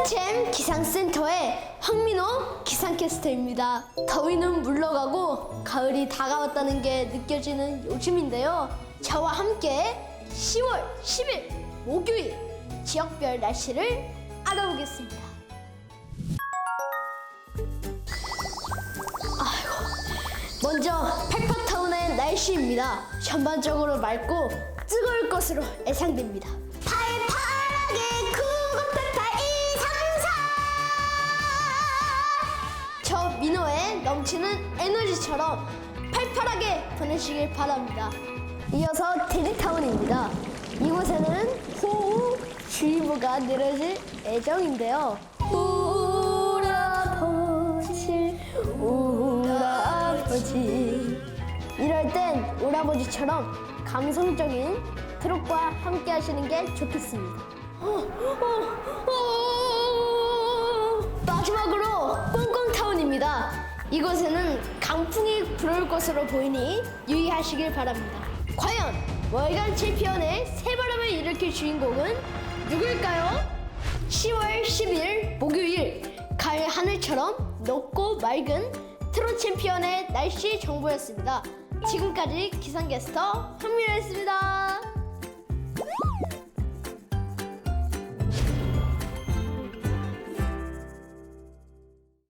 트로챔 기상센터의 황민호 기상캐스터입니다. 더위는 물러가고 가을이 다가왔다는 게 느껴지는 요즘인데요. 저와 함께 10월 10일 목요일 지역별 날씨를 알아보겠습니다. 아이고, 먼저 페퍼타운의 날씨입니다. 전반적으로 맑고 뜨거울 것으로 예상됩니다. 팔팔하게 구급대 저 민호의 넘치는 에너지처럼 팔팔하게 보내시길 바랍니다. 이어서 데리타운입니다. 이곳에는 호우 주의보가 내려질 예정인데요. 우라버지 우라버지 이럴 땐 오라버지처럼 감성적인 트롯과 함께 하시는 게 좋겠습니다. 어, 어, 어. 강풍이 불어올 것으로 보이니 유의하시길 바랍니다. 과연 월간 챔피언의 새바람을 일으킬 주인공은 누구일까요? 10월 10일 목요일 가을 하늘처럼 높고 맑은 트롯 챔피언의 날씨 정보였습니다. 지금까지 기상캐스터 황미라였습니다.